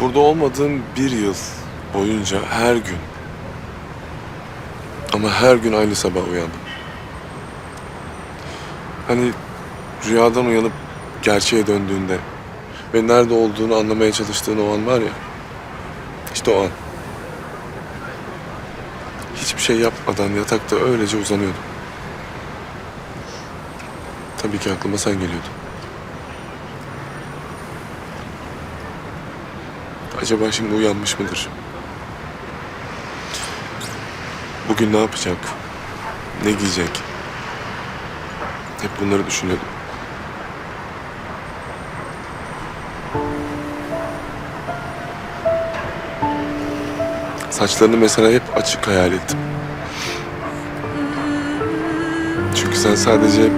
Burada olmadığım bir yıl boyunca her gün ama her gün aynı sabah uyandım. Hani rüyadan uyanıp gerçeğe döndüğünde ve nerede olduğunu anlamaya çalıştığın o an var ya. İşte o an. Hiçbir şey yapmadan yatakta öylece uzanıyordum. Tabii ki aklıma sen geliyordun. Acaba şimdi uyanmış mıdır? Bugün ne yapacak? Ne giyecek? Hep bunları düşünüyordum. Saçlarını mesela hep açık hayal ettim. Çünkü sen sadece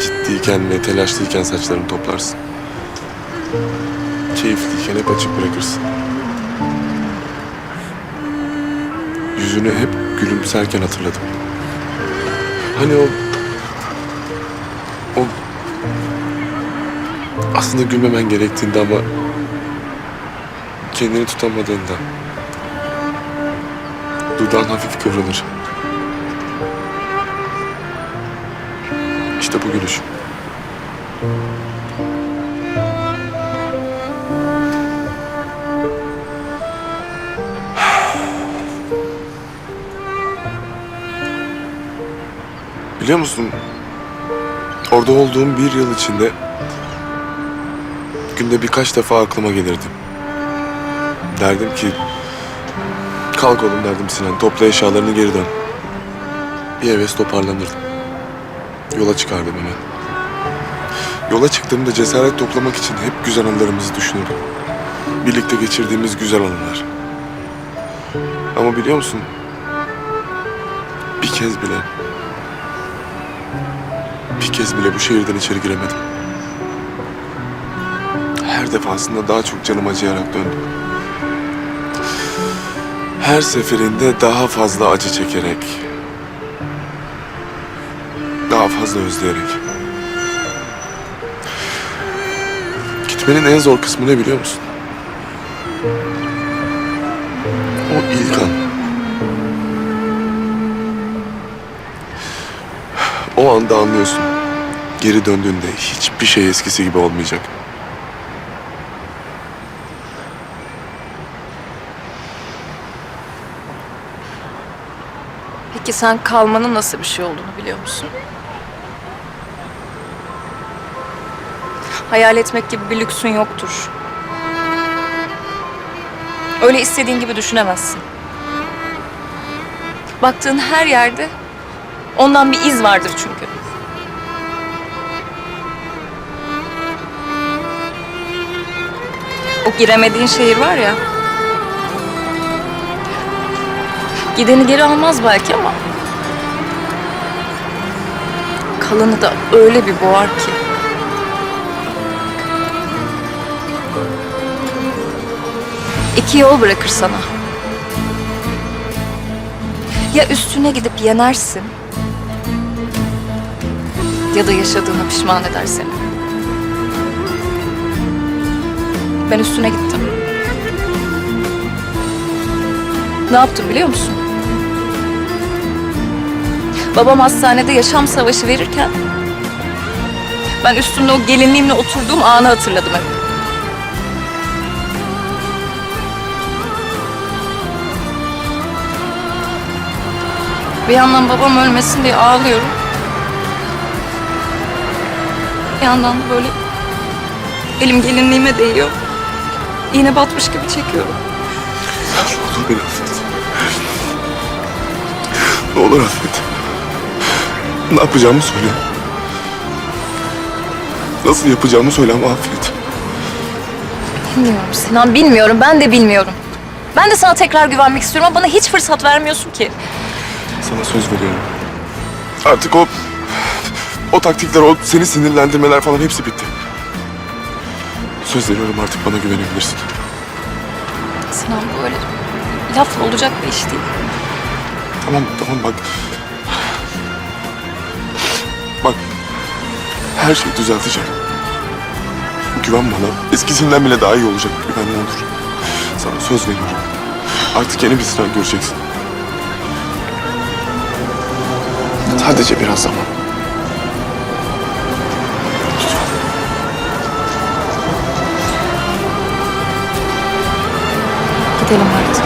ciddiyken ve telaşlıyken saçlarını toplarsın. Keyifliyken hep açık bırakırsın. Yüzünü hep gülümserken hatırladım. Hani o... O... Aslında gülmemen gerektiğinde ama... Kendini tutamadığında... Dudağın hafif kıvrılır. İşte bu gülüş. Biliyor musun? Orada olduğum bir yıl içinde günde birkaç defa aklıma gelirdi. Derdim ki kalk oğlum derdim Sinan topla eşyalarını geri dön. Bir heves toparlanırdım. Yola çıkardım hemen. Yola çıktığımda cesaret toplamak için hep güzel anılarımızı düşünürdüm. Birlikte geçirdiğimiz güzel anılar. Ama biliyor musun? Bir kez bile bir kez bile bu şehirden içeri giremedim. Her defasında daha çok canım acıyarak döndüm. Her seferinde daha fazla acı çekerek, daha fazla özleyerek. Gitmenin en zor kısmı ne biliyor musun? O ilk an. Anda anlıyorsun. Geri döndüğünde hiçbir şey eskisi gibi olmayacak. Peki sen kalmanın nasıl bir şey olduğunu biliyor musun? Hayal etmek gibi bir lüksün yoktur. Öyle istediğin gibi düşünemezsin. Baktığın her yerde ondan bir iz vardır çünkü. O giremediğin şehir var ya. Gideni geri almaz belki ama kalanı da öyle bir boğar ki. İki yol bırakır sana. Ya üstüne gidip yenersin ya da yaşadığına pişman eder seni. Ben üstüne gittim. Ne yaptım biliyor musun? Babam hastanede yaşam savaşı verirken ben üstünde o gelinliğimle oturduğum anı hatırladım hep. Bir yandan babam ölmesin diye ağlıyorum. Bir yandan da böyle elim gelinliğime değiyor. İğne batmış gibi çekiyorum. Ne olur beni affet. Ne olur affet. Ne yapacağımı söyle. Nasıl yapacağımı söyle ama affet. Bilmiyorum Sinan, bilmiyorum. Ben de bilmiyorum. Ben de sana tekrar güvenmek istiyorum ama bana hiç fırsat vermiyorsun ki. Sana söz veriyorum. Artık o... O taktikler, o seni sinirlendirmeler falan hepsi bitti. Söz veriyorum artık bana güvenebilirsin. Sinan bu öyle lafla olacak bir iş değil. Tamam, tamam bak. Bak, her şeyi düzelteceğim. Güven bana. Eskisinden bile daha iyi olacak. Güven olur. Sana söz veriyorum. Artık yeni bir Sinan göreceksin. Sadece biraz zaman. Gidelim artık.